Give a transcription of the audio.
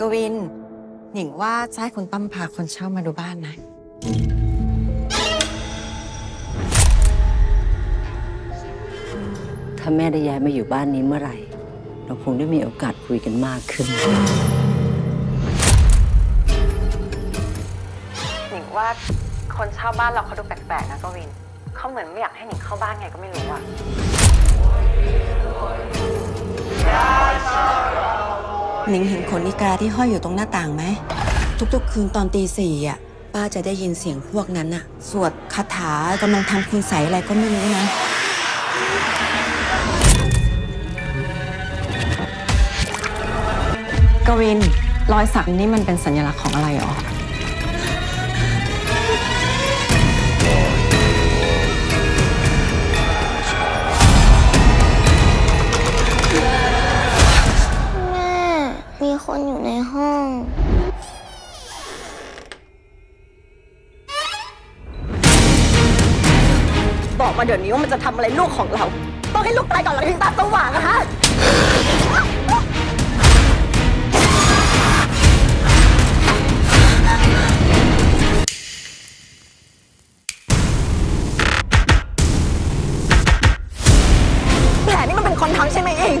กวิน หนิงว่าจะให้คุณตั้มพาคนเช่ามาดูบ้านนะ ถ้าแม่ได้ย้ายมาอยู่บ้านนี้เมื่อไหร่ เราคงได้มีโอกาสคุยกันมากขึ้น หนิงว่าคนเช่าบ้านเราเขาดูแปลกๆนะกวิน เขาเหมือนไม่อยากให้หนิงเข้าบ้านไงก็ไม่รู้อะ หนิงเห็นขนอีกาที่ห้อยอยู่ตรงหน้าต่างไหม ทุกๆ คืนตอนตีสี่อะ ป้าจะได้ยินเสียงพวกนั้นอะ สวดคาถากำลังทำคุณใสยอะไรก็ไม่รู้นะ กวิน รอยสักนี่มันเป็นสัญลักษณ์ของอะไรหรอ บอกมาเดี๋ยวนี้ว่ามันจะทำอะไรลูกของเรา ต้องให้ลูกตายก่อนเราถึงตาสว่างอะฮะ แผลนี่มันเป็นคนทำใช่ไหมเอง